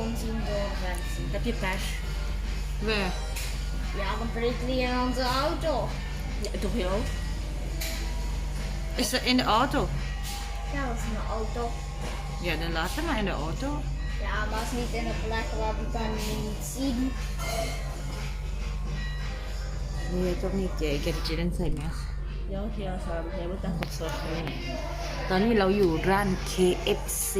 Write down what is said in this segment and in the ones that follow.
mijn telefoon zien door mensen. Heb je pers? Waar? Ja, dan breekt die in onze auto. Ja, toch heel? Is dat in de auto? Ja, dat is een auto. Ja, dan laat hem maar in de auto. Ja, maar het is niet in een plek waar we kan niet zien. นี่ก็มีเจแกจะเล่นใส่แมสเดี๋ยวเที่ยวสามเที่ยวตั้งสดๆเลยตอนนี้เราอยู่ร้าน KFC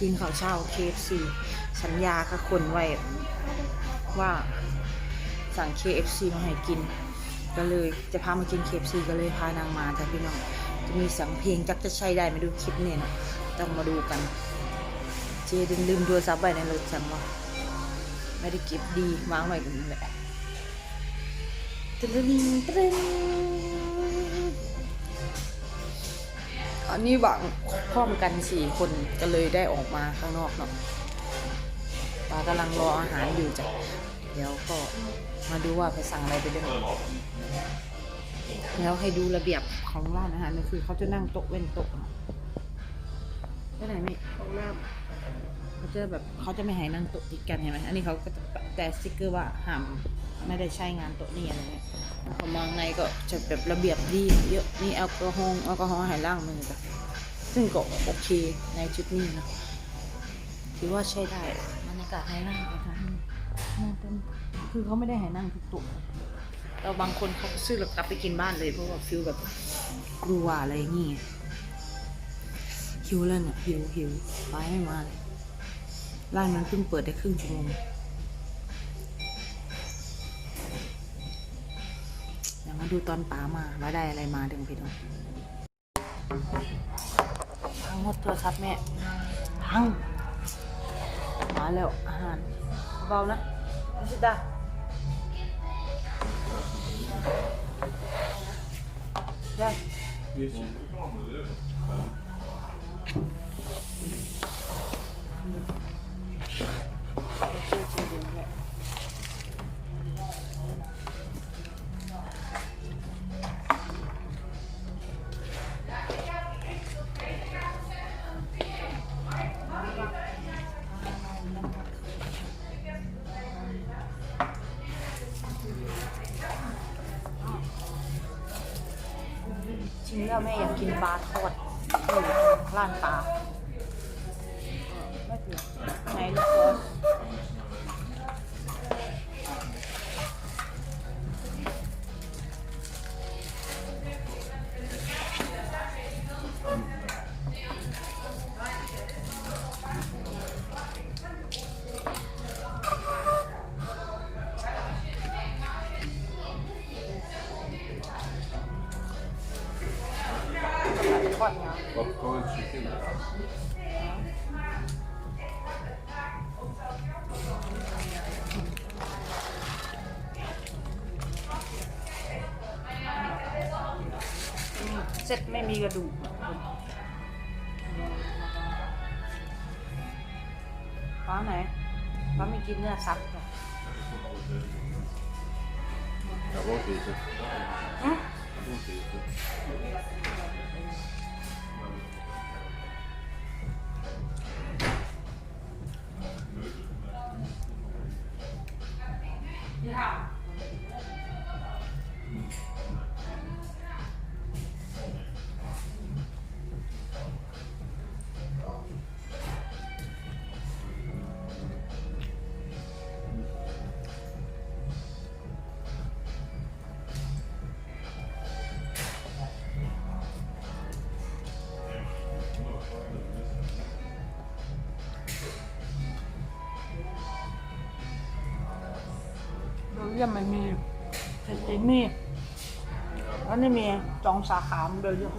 กินข้าวเช้า KFC สัญญากับคนไว้ว่าสั่ง KFC มาให้กิน ก็เลยจะพามากิน KFC ก็เลยพานางมาจ้ะพี่น้องจะมีสียงเพลงจักจะใช้ได้ไหมาดูคลิปเนี่ยนะต้องมาดูกัน เจดึงลืมโทรศัพท์ไว้ในรถจังวะไม่ได้เก็บดีวางไว้กันนั่นแหละตรึงตรึง อันนี้หวังพร้อมกันสี่คนก็เลยได้ออกมาข้างนอกเนาะปากำลังรออาหารอยู่จ้ะเดี๋ยวก็มาดูว่าไปสั่งอะไรไปด้วยแล้วให้ดูระเบียบของร้านอาหารก็คือเขาจะนั่งโต๊ะเว้นโต๊ะเนาะได้ไหนไม่ของน้เขาจะแบบเขาจะไม่ให้นั่งโต๊ะติดกันเห็นไหมอันนี้เขาก็จะ แต่สติกเกอร์ว่าห้ามไม่ได้ใช้งานโต๊ะนี้อะไรเงี้ยเขามองในก็จะแบบระเบียบดีเยอะมีแอลกอฮอล์แอลกอฮอล์ให้ล้างมือจ้ะซึ่งก็โอเคในชุดนี้นะถือว่าใช้ได้บรรยากาศให้นั่งนะคะนั่งเต็มคือเขาไม่ได้ให้นั่งทุกโต๊ะเราบางคนเขาซื้อแล้วกลับไปกินบ้านเลยเพราะว่าฟิลแบบกลัวอะไรอย่างงี้หิวแล้วเนี่ยหิวหิวไปไม่มาเลยร้านมันเพิ่งเปิดได้ครึ่งชั่วโมง มาดูตอนป๋ามาว่าได้อะไรมาดึงพี่น้องพังหมดโทรศัพท์แม่พังมาแล้วอาหารเบานะนิชิตาได้ นื้อแม่อยากกินปลาทอดร้านปลา เซ็ตไม่มีกระดูกป้าไหนป้าไม่กินเนื้อสัตว์เหรอ Jag won't eat it. อืม I won't eat it. เรา เรียกมันมีเผ็ดจีมีแล้วนี่มีจองสาขาเดียวเยอะ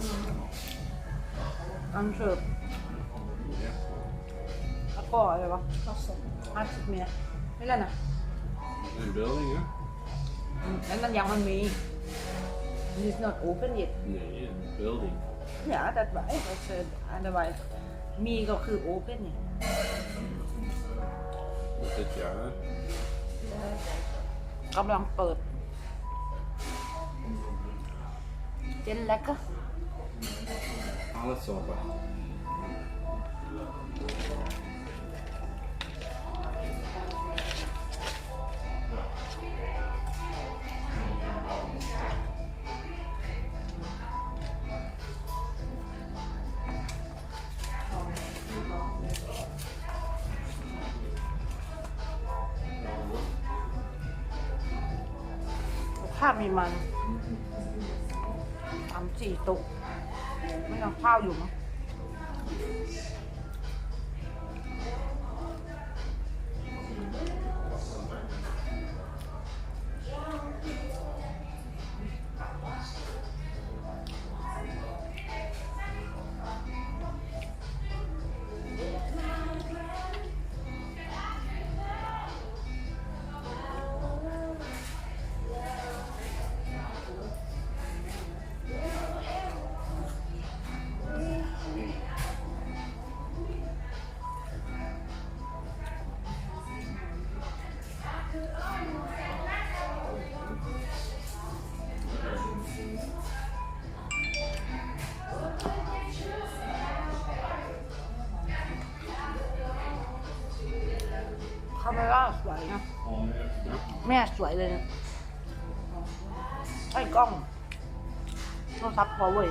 อันเสิร์ฟแล้วก็อะไรวะำ pas op. ห้าสิบเมียไม่เล่นอะ In building, hè? อืมแล้วมันยังมันมี It's not open yet Nee, in building. Ja, dat was dat is uh, otherwise มีก็คือ open เนี่ย Dit jaar. กำลังเปิด เจนแล้วก็ Alles sauber. าวมีมันสามสี่ตุกไม่เอาข้าวอยู่มั้ง แม่สวยเลยนะไอ้กล้องโทรศัพท์ Huawei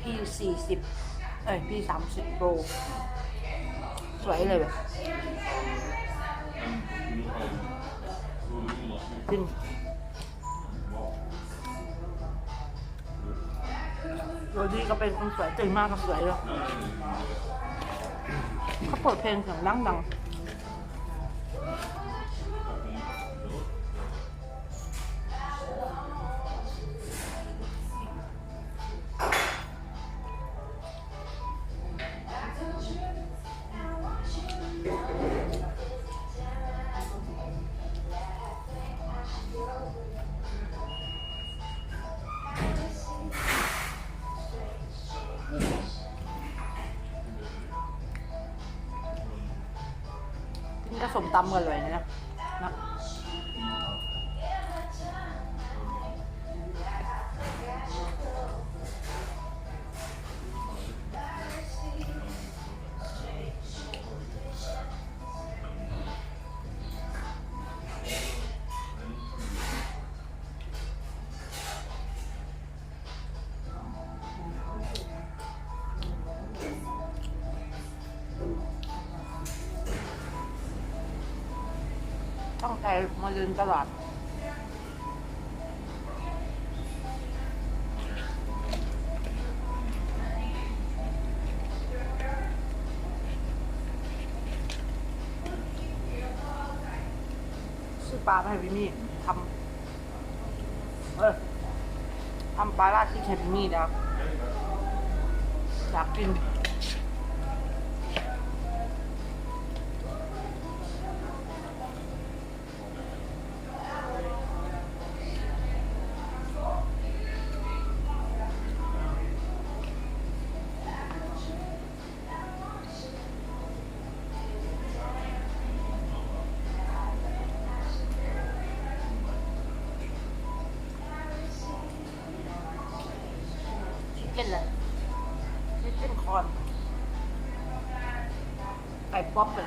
P สี่สิบเอ้ย P สามสิบ Pro สวยเลยแบบจริงโรดี้ก็เป็นคนสวยตื่นมากก็สวยเลยเขาเปิดเพลงเสียงดังดังๆ สมตำกันเลยนะ นะตั้งใจมาเดินตลาดซื้อปลาให้พี่มี่ทำเออทำปลาราดที่ให้พี่มี่แล้วอยากกิน เก้นเลยชิคเก้นคอนไก่ป๊อปเลย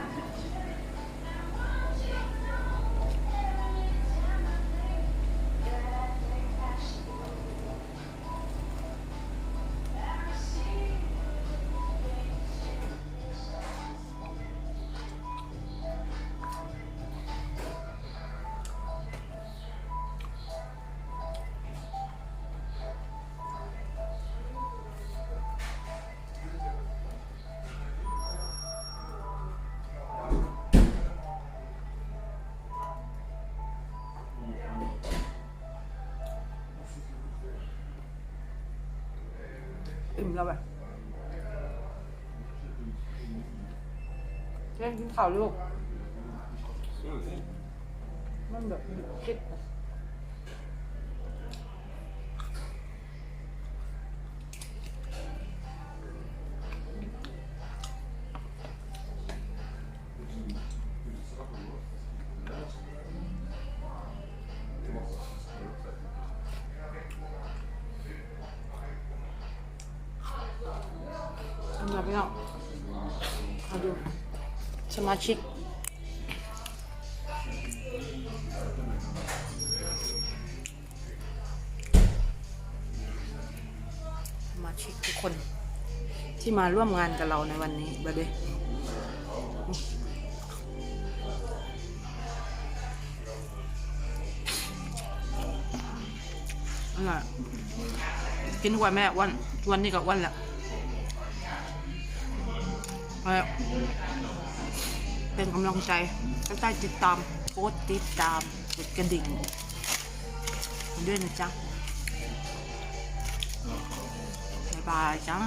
อิ่มแล้วแบบเล่นกินข้าวลูกมันแบบคิด มาชิก มาชิกทุกคนที่มาร่วมงานกับเราในวันนี้บะเดอร่อยกินทุกวันแม่วันวันนี้ก็วันแหละอาละ เป็นกำลังใจก็ได้ติดตามโพสต์ติดตามกดกระดิ่งด้วยนะจ๊ะ บ๊ายบายจ้า